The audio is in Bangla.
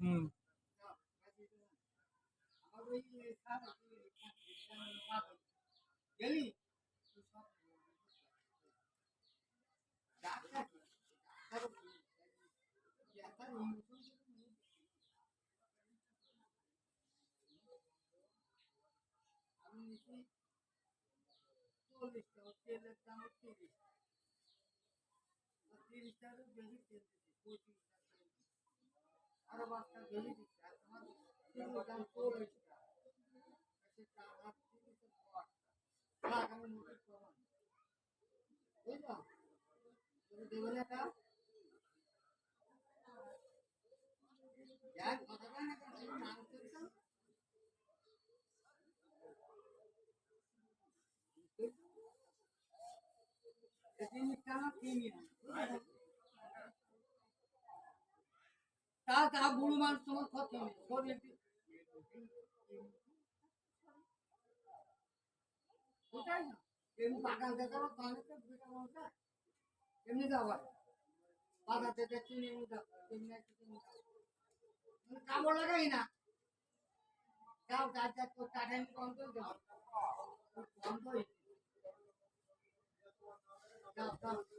হুম গেলি চল্লিশটা তেলের দাম তিরিশ তিরিশ টাকা বেশি তেল দিচ্ছে পঁয়ত্রিশ টাকা আরও বাচ্চা বেশি দিচ্ছে দাম চল্লিশ টাকা সেটা না তা যাই কথাটা না কেন মানুষ জিনিসটা আমার প্রিমিয়াম তা তা বুড়ো মানুষ তোমার ক্ষতি ওটাই না এমনি বাগান দেখাবো তাহলে তো দুটো এমনি যাবার বাজার থেকে কিনে এমনি মানে লাগাই না যাও যার যার তো টাটা আমি দেবো কম করে যাও যাও